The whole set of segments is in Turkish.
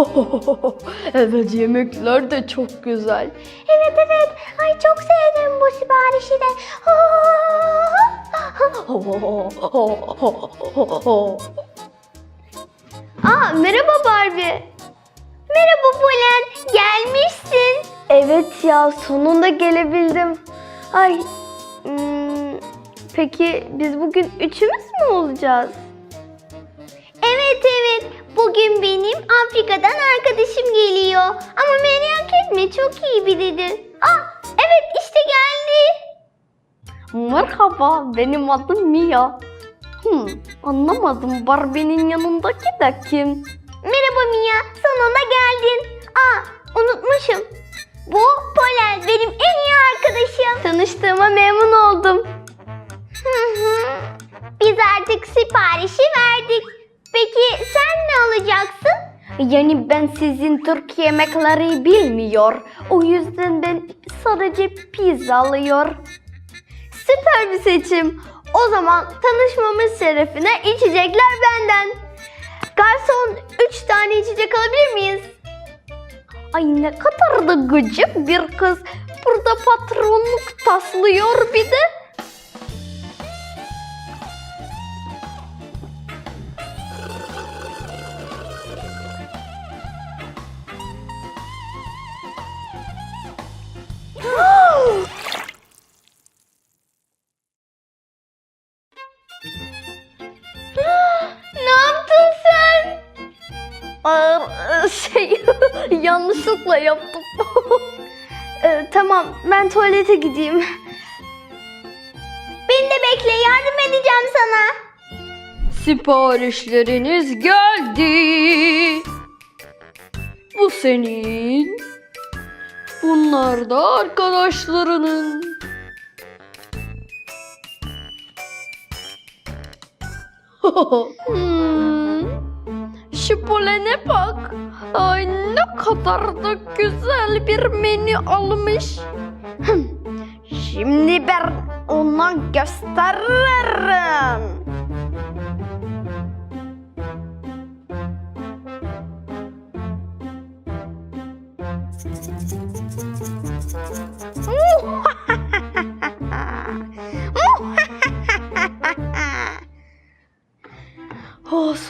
evet yemekler de çok güzel. Evet evet. Ay çok sevdim bu siparişi de. Aa merhaba Barbie. Merhaba Polen. Gelmişsin. Evet ya sonunda gelebildim. Ay hmm, peki biz bugün üçümüz mü olacağız? Evet evet. Bugün benim Afrika'dan arkadaşım geliyor. Ama merak etme çok iyi biridir. Aa evet işte geldi. Merhaba benim adım Mia. Hmm, anlamadım Barbie'nin yanındaki de kim? Merhaba Mia. Sonunda geldin. Aa unutmuşum. Bu Polen benim en iyi arkadaşım. Tanıştığıma memnun oldum. Hı. Biz artık siparişi verdik. Peki sen ne alacaksın? Yani ben sizin Türk yemekleri bilmiyor. O yüzden ben sadece pizza alıyor. Süper bir seçim. O zaman tanışmamız şerefine içecekler benden. Garson 3 tane içecek alabilir miyiz? Ay ne kadar da gıcık bir kız. Burada patronluk taslıyor bir de. Aa, şey yanlışlıkla yaptım. Ee, tamam ben tuvalete gideyim. Beni de bekle yardım edeceğim sana. Siparişleriniz geldi. Bu senin. Bunlar da arkadaşlarının. hmm. Şu polene bak. Ay ne kadar da güzel bir menü almış. Şimdi ben ona gösteririm.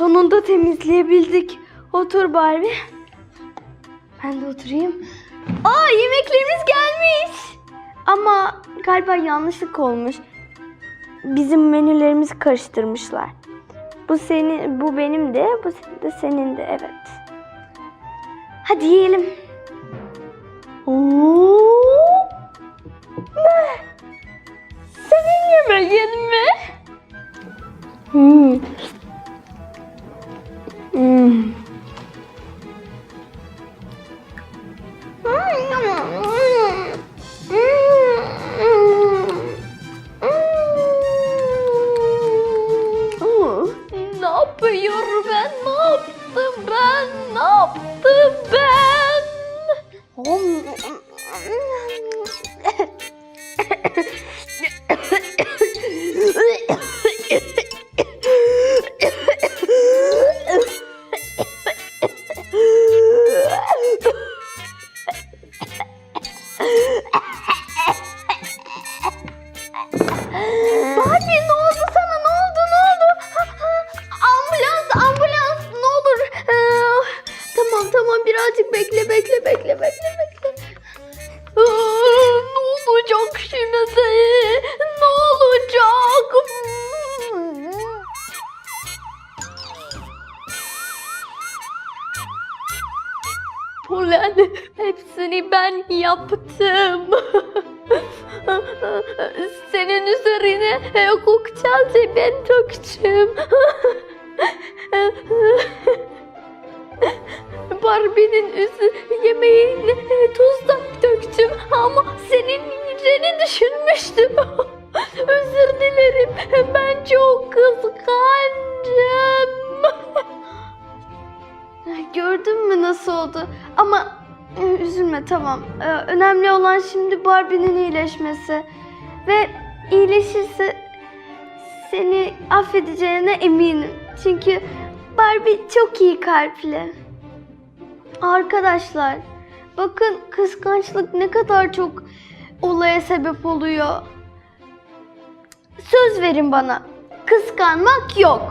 Sonunda temizleyebildik. Otur Barbie. Ben de oturayım. Aa yemeklerimiz gelmiş. Ama galiba yanlışlık olmuş. Bizim menülerimizi karıştırmışlar. Bu senin, bu benim de, bu de senin de evet. Hadi yiyelim. Yaptım ben? Polen hepsini ben yaptım. Senin üzerine kokçalca ben döktüm. Barbie'nin üzü yemeğine tuz döktüm ama senin yiyeceğini düşünmüştüm. Özür dilerim. Ben çok kıskandım. Gördün mü nasıl oldu? Ama e, üzülme tamam. E, Önemli olan şimdi Barbie'nin iyileşmesi. Ve iyileşirse seni affedeceğine eminim. Çünkü Barbie çok iyi kalpli. Arkadaşlar bakın kıskançlık ne kadar çok olaya sebep oluyor. Söz verin bana. Kıskanmak yok.